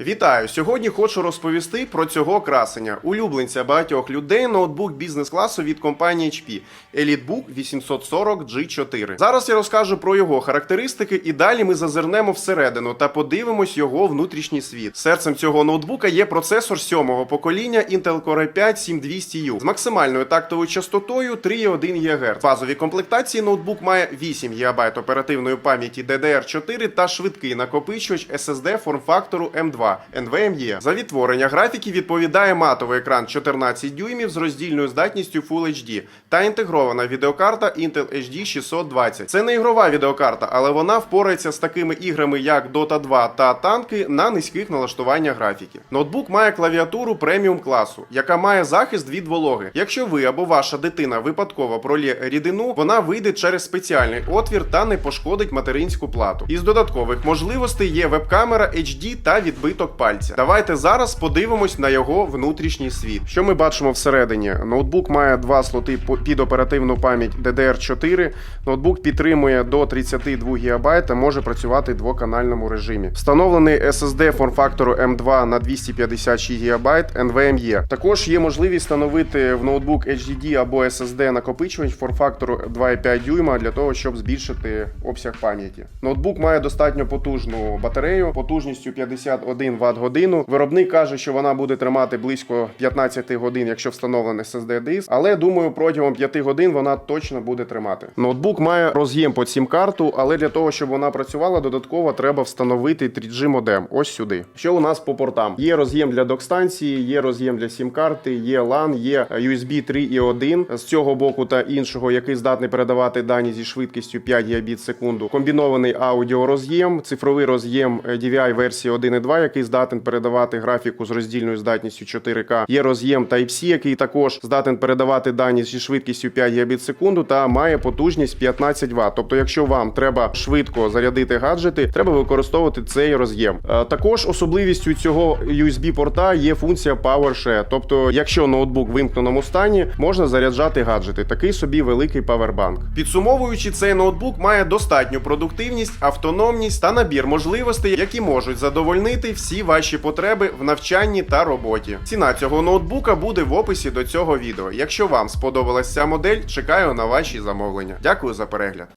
Вітаю! Сьогодні хочу розповісти про цього красення, улюбленця багатьох людей, ноутбук бізнес-класу від компанії HP EliteBook 840 G4. Зараз я розкажу про його характеристики і далі ми зазирнемо всередину та подивимось його внутрішній світ. Серцем цього ноутбука є процесор сьомого покоління Intel Core 5 7200U з максимальною тактовою частотою 3,1 ГГц. В базовій комплектації ноутбук має 8 ГБ оперативної пам'яті DDR4 та швидкий накопичувач SSD форм-фактору M2 NVMe. За відтворення графіки відповідає матовий екран 14 дюймів з роздільною здатністю Full HD та інтегрована відеокарта Intel HD 620. Це не ігрова відеокарта, але вона впорається з такими іграми, як Dota 2 та танки на низьких налаштуваннях графіки. Ноутбук має клавіатуру преміум класу, яка має захист від вологи. Якщо ви або ваша дитина випадково пролє рідину, вона вийде через спеціальний отвір та не пошкодить материнську плату. Із додаткових можливостей є веб-камера HD та відбиток пальця. Давайте зараз подивимось на його внутрішній світ. Що ми бачимо всередині? Ноутбук має два слоти під оперативну пам'ять DDR4. Ноутбук підтримує до 32 ГБ та може працювати в двоканальному режимі. Встановлений SSD форм-фактору M2 на 256 ГБ NVMe. Також є можливість встановити в ноутбук HDD або SSD накопичувач форм-фактору 2,5 дюйма для того, щоб збільшити обсяг пам'яті. Ноутбук має достатньо потужну батарею потужністю 51 Вт годину. Виробник каже, що вона буде тримати близько 15 годин, якщо встановлений SSD диск, але думаю, протягом 5 годин вона точно буде тримати. Ноутбук має роз'єм під сім-карту, але для того, щоб вона працювала, додатково треба встановити 3G модем. Ось сюди. Що у нас по портам? Є роз'єм для док-станції, є роз'єм для сім-карти, є LAN, є USB 3.1 з цього боку та іншого, який здатний передавати дані зі швидкістю 5 Гбіт секунду. Комбінований аудіороз'єм, цифровий роз'єм е, DVI версії 1.2, який здатен передавати графіку з роздільною здатністю 4К. Є роз'єм Type-C, який також здатен передавати дані зі швидкістю 5 Гбіт секунду та має потужність 15 Вт. Тобто, якщо вам треба швидко зарядити гаджети, треба використовувати цей роз'єм. Е, Також особливістю цього USB порта є функція Power Share. Тобто, якщо ноутбук в вимкненому стані, можна заряджати гаджети. Такий собі великий павербанк. Підсумовуючи, цей ноутбук має достатню продуктивність, автономність та набір можливостей, які можуть задовольнити всі ваші потреби в навчанні та роботі. Ціна цього ноутбука буде в описі до цього відео. Якщо вам сподобалася ця модель, чекаю на ваші замовлення. Дякую за перегляд.